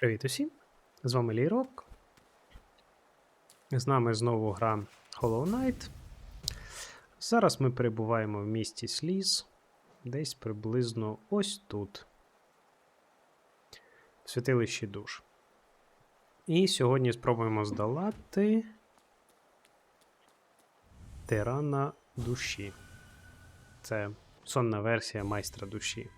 Привіт усім! З вами Лірок. З нами знову гра Hollow Knight. Зараз ми перебуваємо в місті Сліз, десь приблизно ось тут. В святилищі душ. І сьогодні спробуємо здолати тирана душі. Це сонна версія майстра душі.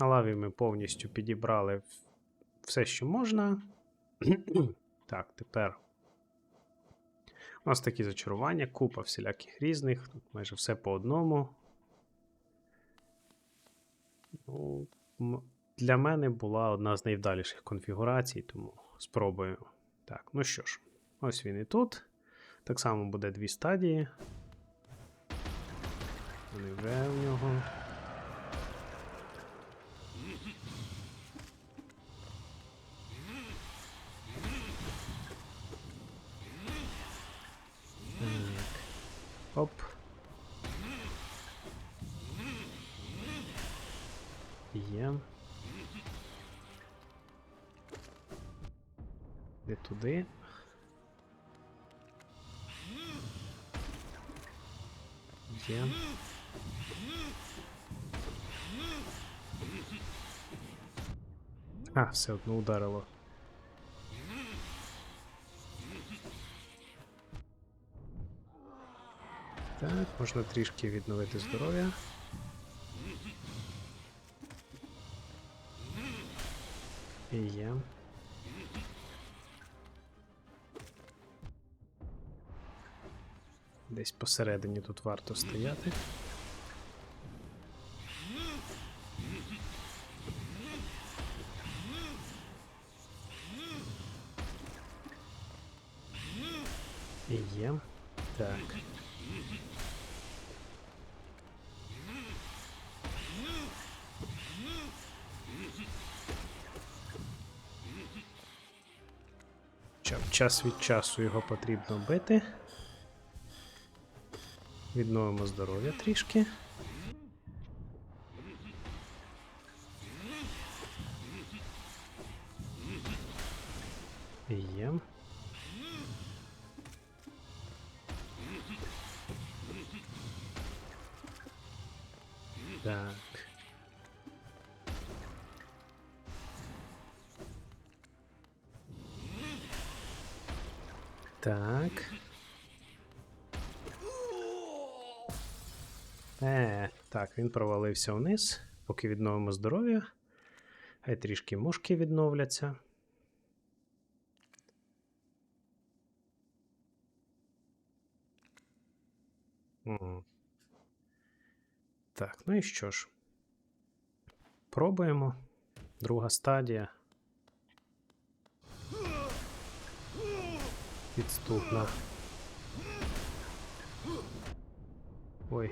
На лаві ми повністю підібрали все, що можна. так, тепер. У нас такі зачарування, купа всіляких різних, тут майже все по одному. Ну, для мене була одна з найвдаліших конфігурацій, тому спробую. Так, ну що ж, ось він і тут. Так само буде дві стадії. Вони в нього. Оп. Є. Де туди? Є. А, все одно ударило. Так, можна трішки відновити здоров'я. І є. Десь посередині тут варто стояти. Час від часу його потрібно бити. Відновимо здоров'я трішки. Так. Е, так, він провалився вниз, поки відновимо здоров'я. Хай трішки мушки відновляться. Мгм. Так, ну і що ж. Пробуємо. Друга стадія. Підступна. Ой.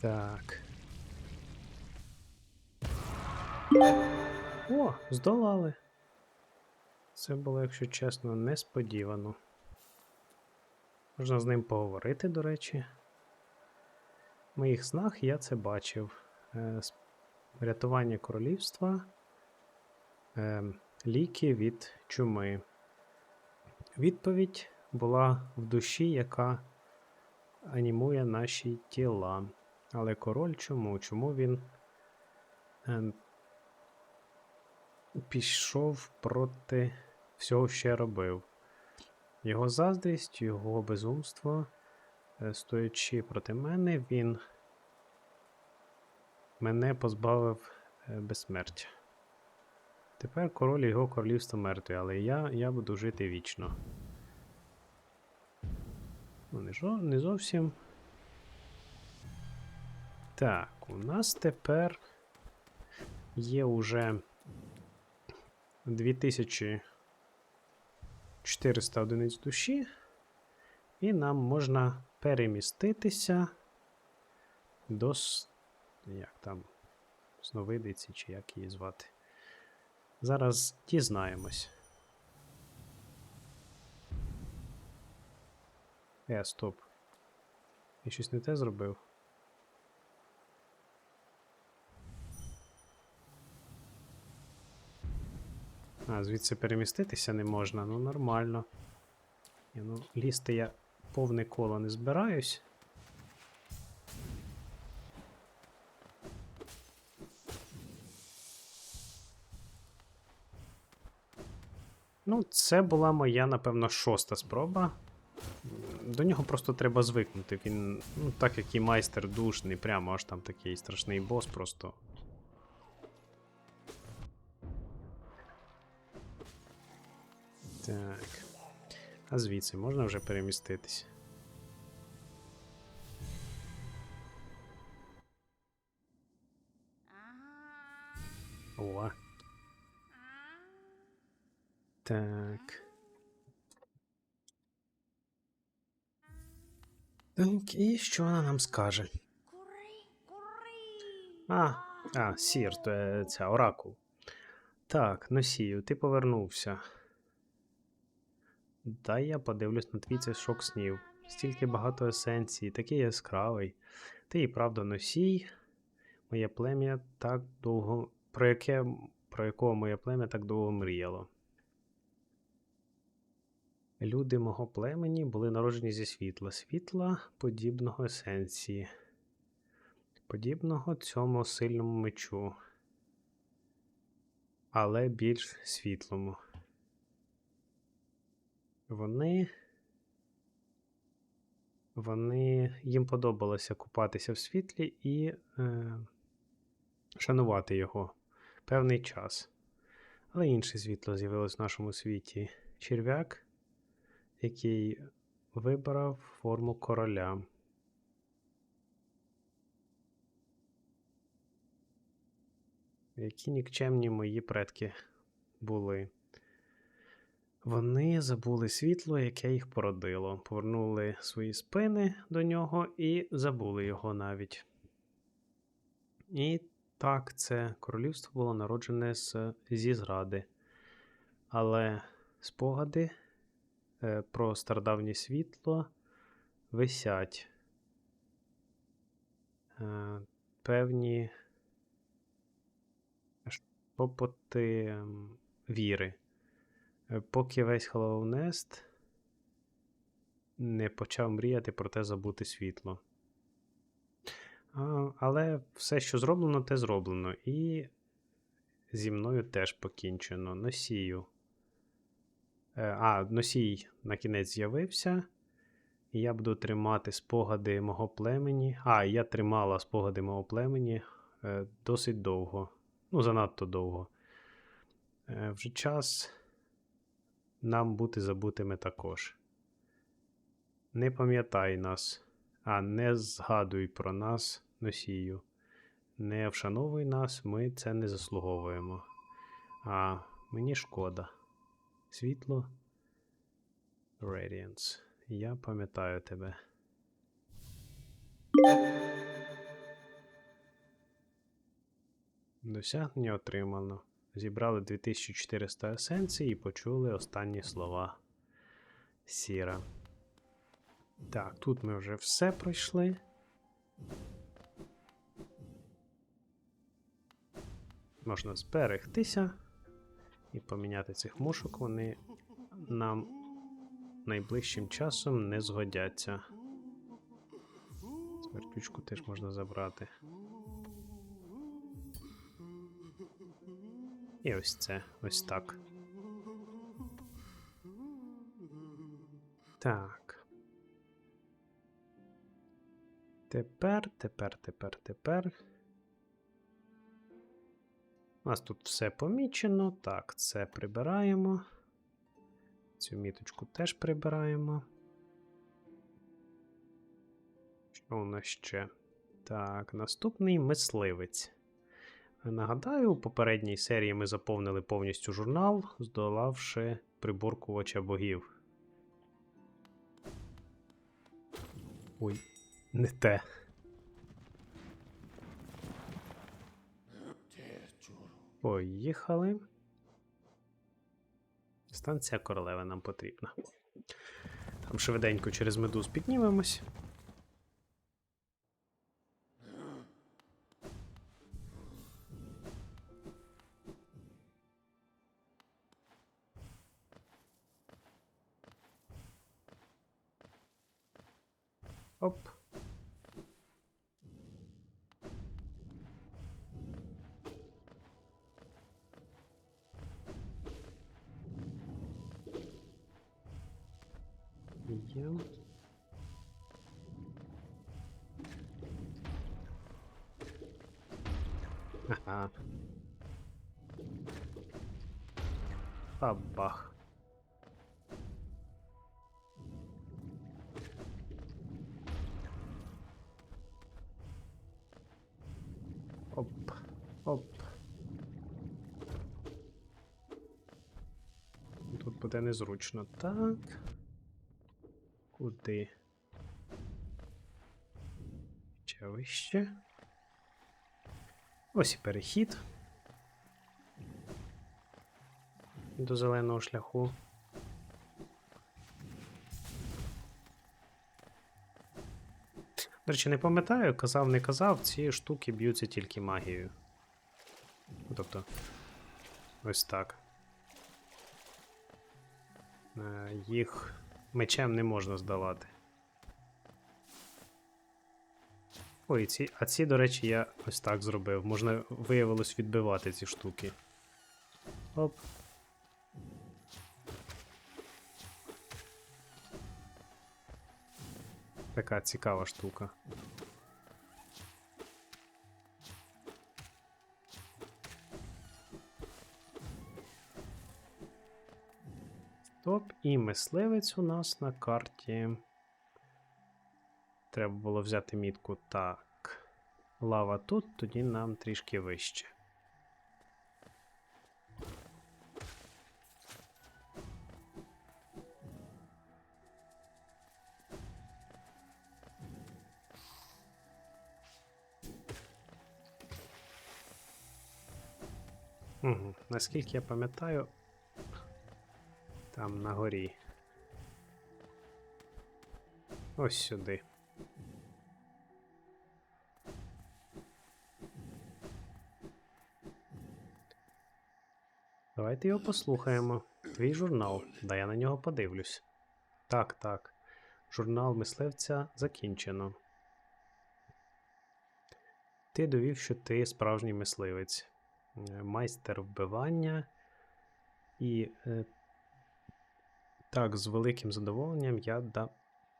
Так. О, здолали. Це було, якщо чесно, несподівано. Можна з ним поговорити, до речі. В моїх снах я це бачив. Е, Рятування королівства, е, ліки від чуми. Відповідь була в душі, яка анімує наші тіла. Але король чому? Чому він е, пішов проти всього, що робив? Його заздрість, його безумство, е, стоячи проти мене, він мене позбавив е, безсмертя. Тепер король його королівство мертві, але я, я буду жити вічно. Ну, не, жо, не зовсім. Так, у нас тепер є уже 2400 одиниць душі, і нам можна переміститися до. Як там? Сновидиці, чи як її звати. Зараз дізнаємось. Е, стоп. Я щось не те зробив. А, звідси переміститися не можна, ну нормально. Ні, ну, лізти я повне коло не збираюсь. Ну, це була моя, напевно, шоста спроба. До нього просто треба звикнути. Він, ну, так як і майстер душ, не прямо аж там такий страшний бос, просто. Так. А звідси можна вже переміститись? О. Так. Так, і що вона нам скаже? А, а, сір, то е, ця оракул. Так, носію, ти повернувся. Дай я подивлюсь на твій цей шок снів. Стільки багато есенції, такий яскравий. Ти і правда носій. Моє плем'я так довго. Про яке. Про якого моє плем'я так довго мріяло. Люди мого племені були народжені зі світла, світла подібного есенції, подібного цьому сильному мечу, але більш світлому. Вони. Вони їм подобалося купатися в світлі і е, шанувати його певний час. Але інше світло з'явилось в нашому світі. Черв'як, який вибрав форму короля. Які нікчемні мої предки були. Вони забули світло, яке їх породило, повернули свої спини до нього і забули його навіть. І так, це королівство було народжене з, зі зради. Але спогади е, про стародавнє світло висять. Е, певні шепоти віри. Е, Поки весь Халоунест не почав мріяти про те забути світло. Але все, що зроблено, те зроблено. І зі мною теж покінчено. Носію. Е, А, носій на кінець з'явився. Я буду тримати спогади мого племені. А, я тримала спогади мого племені е, досить довго. Ну, занадто довго. Вже час нам бути забутими також. Не пам'ятай нас, а не згадуй про нас, носію. Не вшановуй нас, ми це не заслуговуємо. А мені шкода. Світло. Radiance. Я пам'ятаю тебе. Досягнення отримано. Зібрали 2400 есенцій і почули останні слова Сіра. Так, тут ми вже все пройшли. Можна зберегтися і поміняти цих мушок. Вони нам найближчим часом не згодяться. Смертючку теж можна забрати. І ось це, ось так. Так. Тепер, тепер, тепер, тепер. У нас тут все помічено. Так, це прибираємо. Цю міточку теж прибираємо. Що у нас ще? Так, наступний мисливець. Нагадаю, у попередній серії ми заповнили повністю журнал, здолавши приборкувача богів. Ой, не те. Поїхали. Станція королеви нам потрібна. Там швиденько через медуз піднімемось. Оп. Є. Ага. Бабах. Буде незручно. Так. Куди? Ще вище. Ось і перехід. До зеленого шляху. До речі, не пам'ятаю, казав, не казав, ці штуки б'ються тільки магією. Тобто, ось так. Е, Їх мечем не можна здавати. Ой, ці, а ці, до речі, я ось так зробив. Можна виявилось відбивати ці штуки. Оп. Така цікава штука. Стоп, і мисливець у нас на карті. Треба було взяти мітку так. Лава тут, тоді нам трішки вище. Угу. Наскільки я пам'ятаю, там на горі. Ось сюди. Давайте його послухаємо. Твій журнал. Да я на нього подивлюсь. Так, так. Журнал мисливця закінчено. Ти довів, що ти справжній мисливець, Е, майстер вбивання. І е, так, з великим задоволенням я дам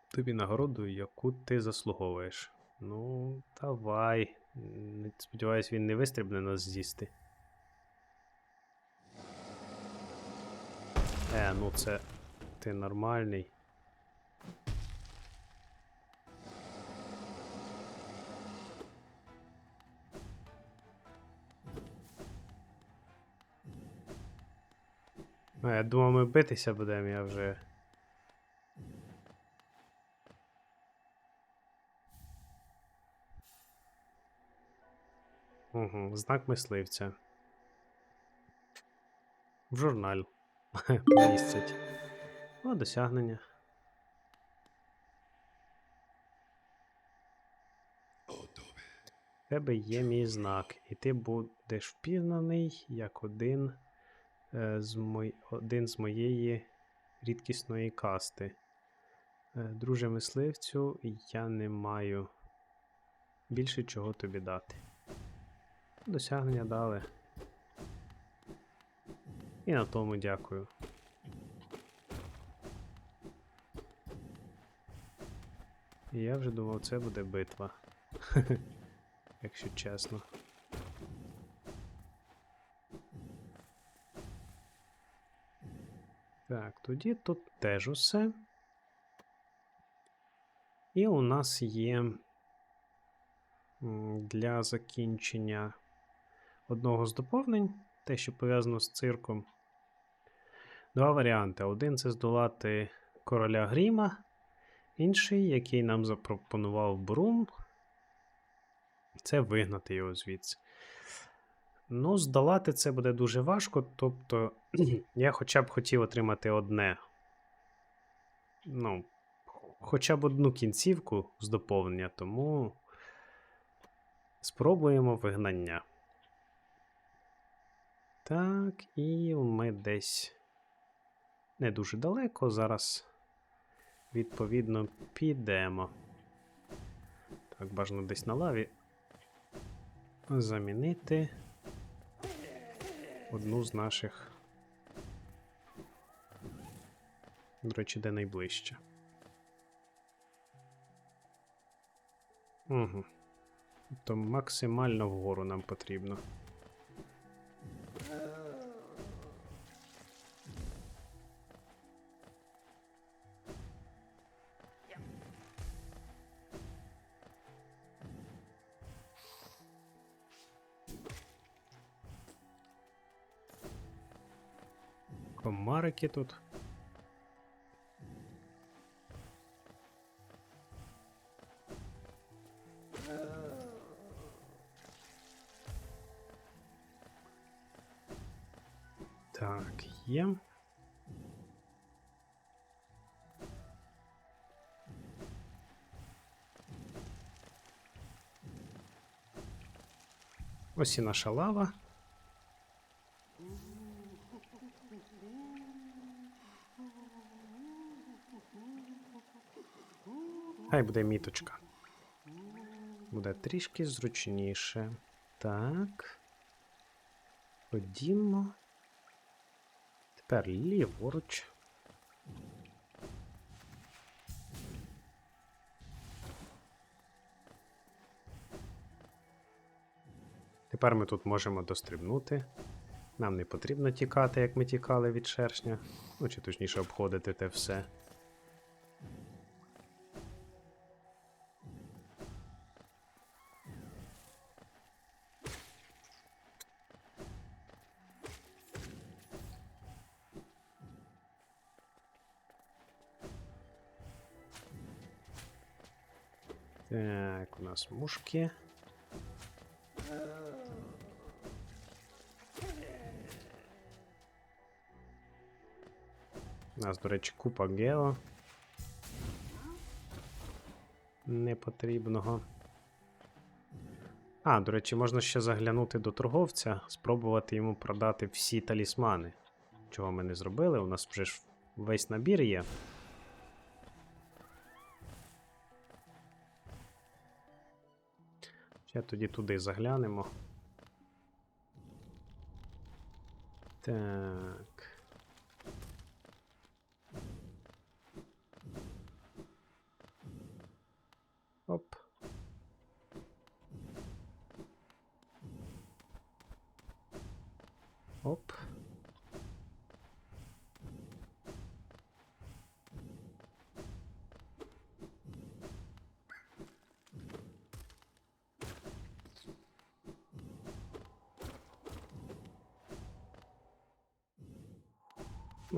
тобі нагороду, яку ти заслуговуєш. Ну, давай. Сподіваюсь, він не вистрібне нас з'їсти. Е, ну це ти нормальний. А, я думав, ми битися будемо, я вже. Угу, знак мисливця. В журнал. Помістять. О, досягнення. В тебе є мій знак, і ти будеш впізнаний як один з, мой... один з моєї рідкісної касти. Е, Друже мисливцю, я не маю більше чого тобі дати. Досягнення дали. І на тому дякую. Я вже думав, це буде битва. Якщо чесно. Так, тоді тут теж усе. І у нас є для закінчення одного з доповнень, те, що пов'язано з цирком. Два варіанти. Один це здолати короля Гріма, інший, який нам запропонував Брум, це вигнати його звідси. Ну, здолати це буде дуже важко, тобто я хоча б хотів отримати одне. Ну, хоча б одну кінцівку з доповнення, тому спробуємо вигнання. Так, і ми десь не дуже далеко. Зараз, відповідно, підемо. Так, бажано десь на лаві замінити одну з наших. До речі, де найближче. Угу. То максимально вгору нам потрібно. Комарики тут. Так, є. Ось і наша лава. Хай буде міточка. Буде трішки зручніше. Так. Ходімо. Тепер ліворуч. Тепер ми тут можемо дострибнути. Нам не потрібно тікати, як ми тікали від шершня. Ну, чи точніше обходити те все. Нас мушки. У нас, до речі, купа гео. Непотрібного. А, до речі, можна ще заглянути до торговця, спробувати йому продати всі талісмани. Чого ми не зробили? У нас вже ж весь набір є. Ще тоді туди заглянемо. Так.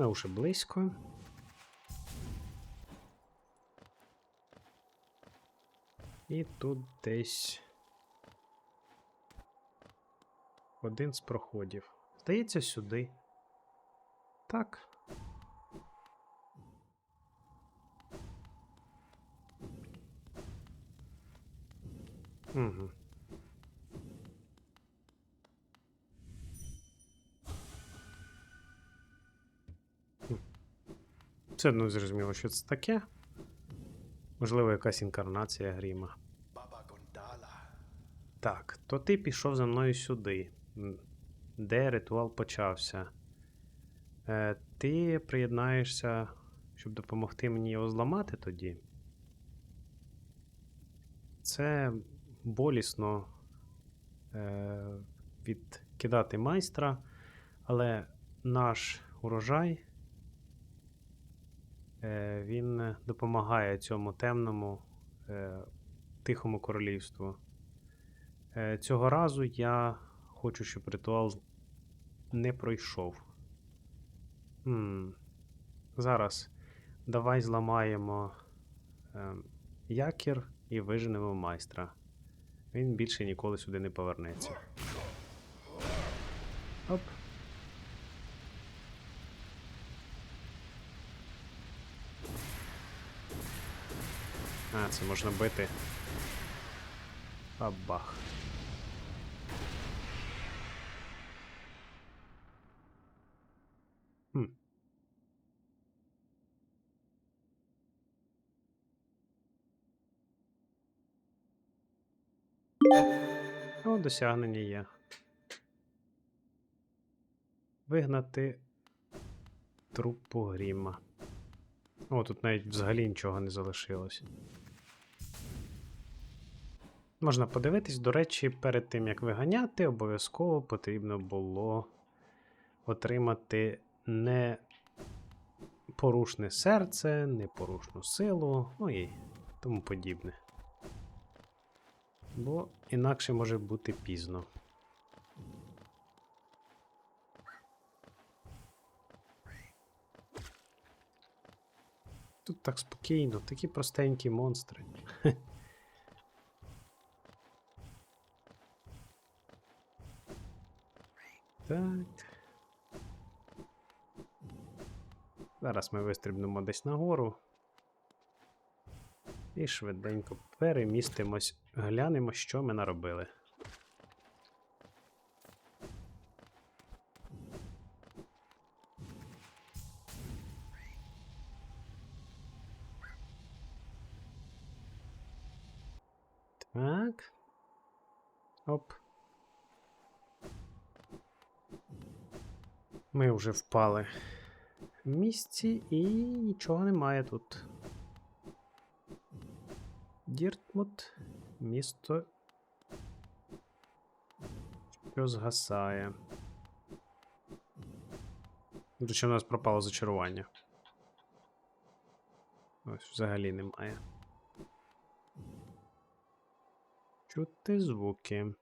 Ми вже близько. І тут десь один з проходів. Здається, сюди. Так. Угу. Все одно зрозуміло, що це таке. Можливо, якась інкарнація гріма. Baba Gondala. Так, то ти пішов за мною сюди, де ритуал почався. Е, ти приєднаєшся, щоб допомогти мені його зламати тоді. Це болісно е, відкидати майстра, але наш урожай він допомагає цьому темному е, тихому королівству. Е, Цього разу я хочу, щоб ритуал не пройшов. Хм. Зараз давай зламаємо е, якір і виженемо майстра. Він більше ніколи сюди не повернеться. Оп. А, це можна бити. Бабах. Хм. О, досягнення є. Вигнати трупу гріма. О, тут навіть взагалі нічого не залишилось. Можна подивитись, до речі, перед тим як виганяти, обов'язково потрібно було отримати не порушне серце, непорушну силу, ну і тому подібне. Бо інакше може бути пізно. Тут так спокійно, такі простенькі монстри. Так. Зараз ми вистрибнемо десь нагору. І швиденько перемістимось, глянемо, що ми наробили. Вже впали в місці і нічого немає тут. Діртмут, місто, що згасає. До речі, у нас пропало зачарування. Ось взагалі немає. Чути звуки.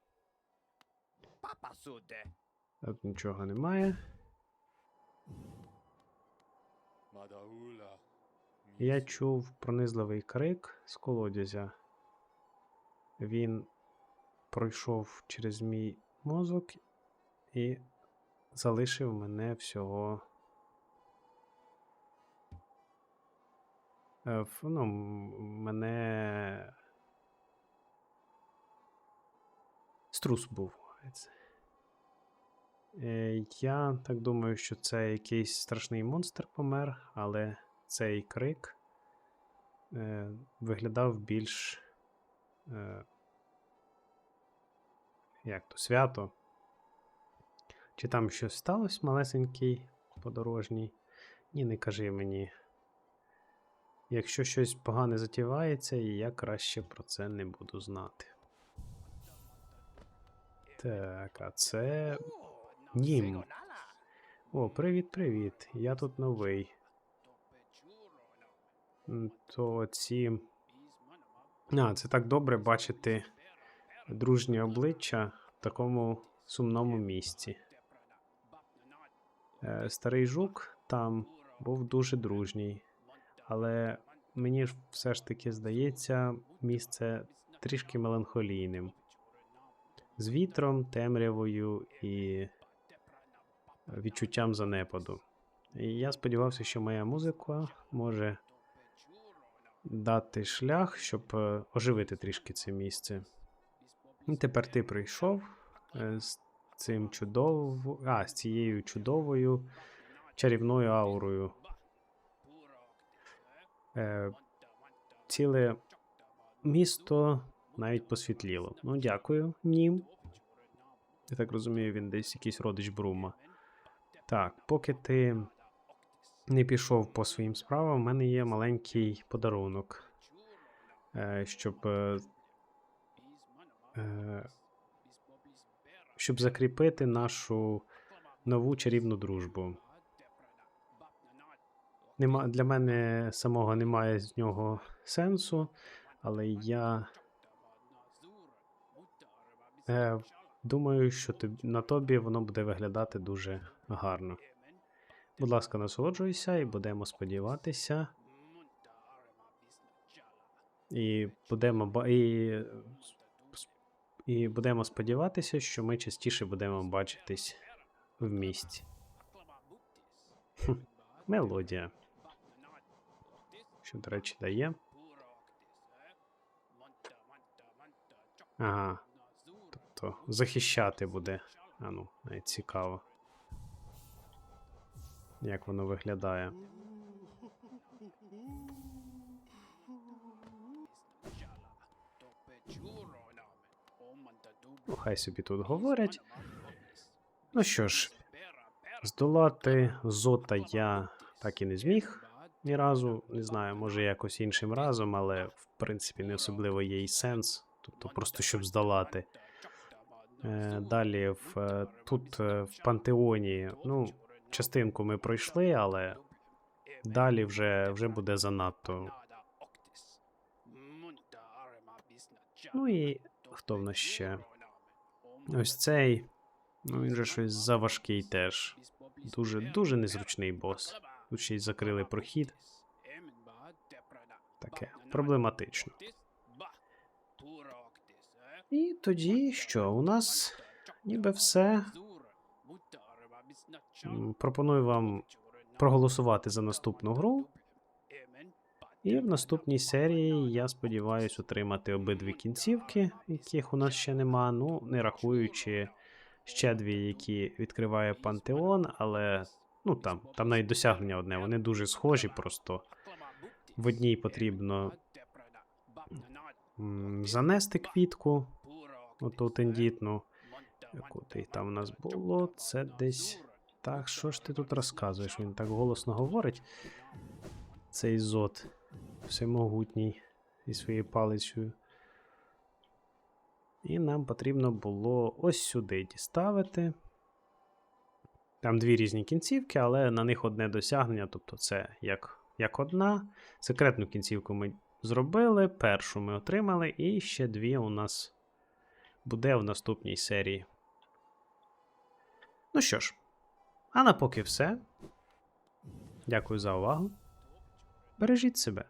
Папа суде. Тут нічого немає. Я чув пронизливий крик з колодязя. Він пройшов через мій мозок і залишив мене всього. Е, Ну, мене. Струс був. Е, Я так думаю, що це якийсь страшний монстр помер, але цей крик е, виглядав більш. Е, як то свято. Чи там щось сталося малесенький подорожній? Ні, не кажи мені. Якщо щось погане затівається, я краще про це не буду знати. Так, а це. Нім. О, привіт-привіт. Я тут новий. То ці. А, це так добре бачити дружні обличчя в такому сумному місці. Е, Старий жук там був дуже дружній, але мені ж все ж таки здається місце трішки меланхолійним. З вітром, темрявою і відчуттям занепаду. І я сподівався, що моя музика може дати шлях, щоб е, оживити трішки це місце. І тепер ти прийшов е, з цим чудово... а, з цією чудовою чарівною аурою. Е, ціле місто навіть посвітліло. Ну, дякую, нім. Я так розумію, він десь якийсь родич Брума. Так, поки ти не пішов по своїм справам, в мене є маленький подарунок, е, щоб, е, е, щоб закріпити нашу нову чарівну дружбу. Нема, для мене самого немає з нього сенсу, але я е, думаю, що тоб- на тобі воно буде виглядати дуже гарно. Будь ласка, насолоджуйся і будемо сподіватися. І будемо і, і будемо сподіватися, що ми частіше будемо бачитись в місті. Мелодія. Що, до речі, дає? Ага. Тобто захищати буде. А ну, цікаво. Як воно виглядає. Ну, хай собі тут говорять. Ну що ж, здолати зота я так і не зміг ні разу. Не знаю, може якось іншим разом, але в принципі не особливо є і сенс. Тобто просто щоб здолати. Е, далі в, е, тут е, в пантеоні, ну, частинку ми пройшли, але далі вже, вже буде занадто. Ну і хто в нас ще? Ось цей. Ну він же щось заважкий теж. Дуже, дуже незручний бос. Тут ще й закрили прохід. Таке проблематично. І тоді що? У нас ніби все. Пропоную вам проголосувати за наступну гру. І в наступній серії я сподіваюся отримати обидві кінцівки, яких у нас ще нема. Ну, не рахуючи ще дві, які відкриває Пантеон, але ну там, там навіть досягнення одне, вони дуже схожі, просто в одній потрібно занести квітку, оту тендітну. Яку там у нас було, це десь. Так, що ж ти тут розказуєш? Він так голосно говорить. Цей зод всемогутній зі своєю палицею. І нам потрібно було ось сюди діставити. Там дві різні кінцівки, але на них одне досягнення, тобто це як, як одна. Секретну кінцівку ми зробили, першу ми отримали, і ще дві у нас буде в наступній серії. Ну що ж, а на поки все. Дякую за увагу. Бережіть себе.